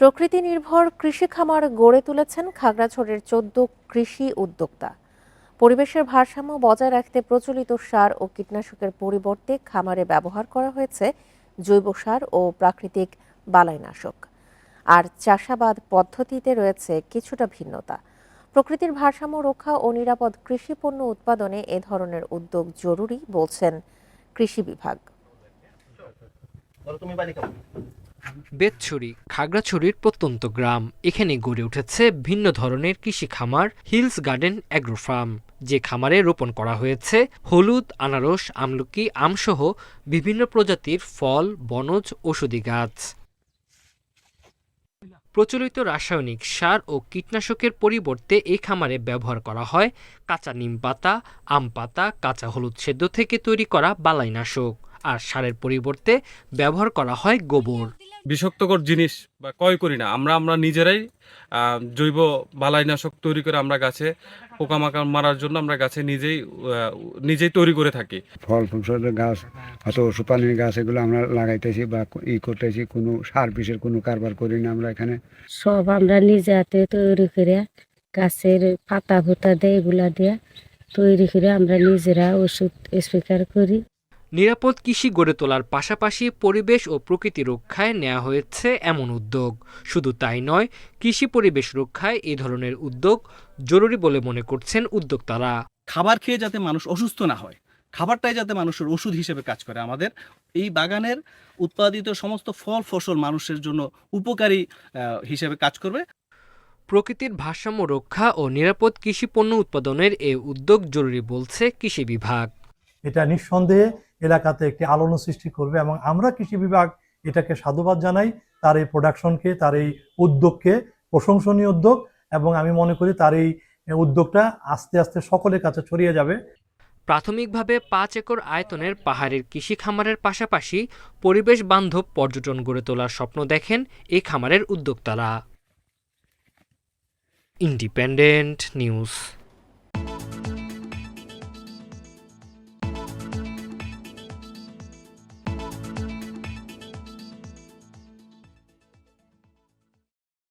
প্রকৃতি নির্ভর কৃষি খামার গড়ে তুলেছেন খাগড়াছড়ির চোদ্দ কৃষি উদ্যোক্তা। পরিবেশের ভারসাম্য বজায় রাখতে প্রচলিত সার ও কীটনাশকের পরিবর্তে খামারে ব্যবহার করা হয়েছে জৈব সার ও প্রাকৃতিক বালাইনাশক। আর চাষাবাদ পদ্ধতিতে রয়েছে কিছুটা ভিন্নতা। প্রকৃতির ভারসাম্য রক্ষা ও নিরাপদ কৃষি পণ্য উৎপাদনে এ ধরনের উদ্যোগ জরুরি, বলছেন কৃষি বিভাগ। বেতছড়ি, খাগড়াছড়ির প্রত্যন্ত গ্রাম। এখানে গড়ে উঠেছে ভিন্ন ধরনের কৃষি খামার, হিলস গার্ডেন অ্যাগ্রো ফার্ম। যে খামারে রোপণ করা হয়েছে, হলুদ, আনারস, আমলকি, আমসহ বিভিন্ন প্রজাতির ফল, বনজ ওষুধি গাছ। প্রচলিত রাসায়নিক সার ও কীটনাশকের পরিবর্তে এই খামারে ব্যবহার করা হয় কাঁচা নিম পাতা, আম পাতা, কাঁচা হলুদ সেদ্ধ থেকে তৈরি করা বালাইনাশক আর সারের পরিবর্তে ব্যবহার করা হয় গোবর। বিষাক্তকর জিনিস বা ক্রয় করি না। আমরা আমরা নিজেরাই জৈব বালাইনাশক তৈরি করে আমরা গাছে পোকামাকড় মারার জন্য আমরা গাছে নিজেই নিজেই তৈরি করে থাকি। ফল ফুল গাছ অত ওষুধ পানির গাছ এগুলো আমরা লাগাইতেছি বা ই করতেছি কোনো সার বিষের কোনো কারবার করি না আমরা এখানে। সব আমরা নিজে হাতে তৈরি করে গাছের পাতা ফুতা দেয় এগুলা দিয়ে তৈরি করে আমরা নিজেরা ওষুধ স্প্রে করি। নিরাপদ কৃষি গড়ে তোলার পাশাপাশি পরিবেশ ও প্রকৃতি রক্ষায় নেওয়া হয়েছে এমন উদ্যোগ। শুধু তাই নয় কৃষি পরিবেশ রক্ষায় এই ধরনের উদ্যোগ জরুরি বলে মনে করছেন উদ্যোক্তারা। খাবার খেয়ে যাতে মানুষ অসুস্থ না হয় খাবারটাই যাতে মানুষের ওষুধ হিসেবে কাজ করে আমাদের। এই বাগানের উৎপাদিত সমস্ত ফল ফসল মানুষের জন্য উপকারী হিসেবে কাজ করবে। প্রকৃতির ভারসাম্য রক্ষা ও নিরাপদ কৃষি পণ্য উৎপাদনের এ উদ্যোগ জরুরি বলছে কৃষি বিভাগ। এটা নিঃসন্দেহে এলাকাতে একটি আলোড়ন সৃষ্টি করবে এবং আমরা কৃষি বিভাগ এটাকে সাধুবাদ জানাই। তার এই প্রোডাকশনকে তার এই উদ্যোগকে, প্রশংসনীয় উদ্যোগ এবং আমি মনে করি তার এই উদ্যোগটা আস্তে আস্তে সকলের কাছে ছড়িয়ে যাবে। প্রাথমিকভাবে পাঁচ একর আয়তনের পাহাড়ের কৃষি খামারের পাশাপাশি পরিবেশ বান্ধব পর্যটন গড়ে তোলার স্বপ্ন দেখেন এই খামারের উদ্যোক্তারা। Independent news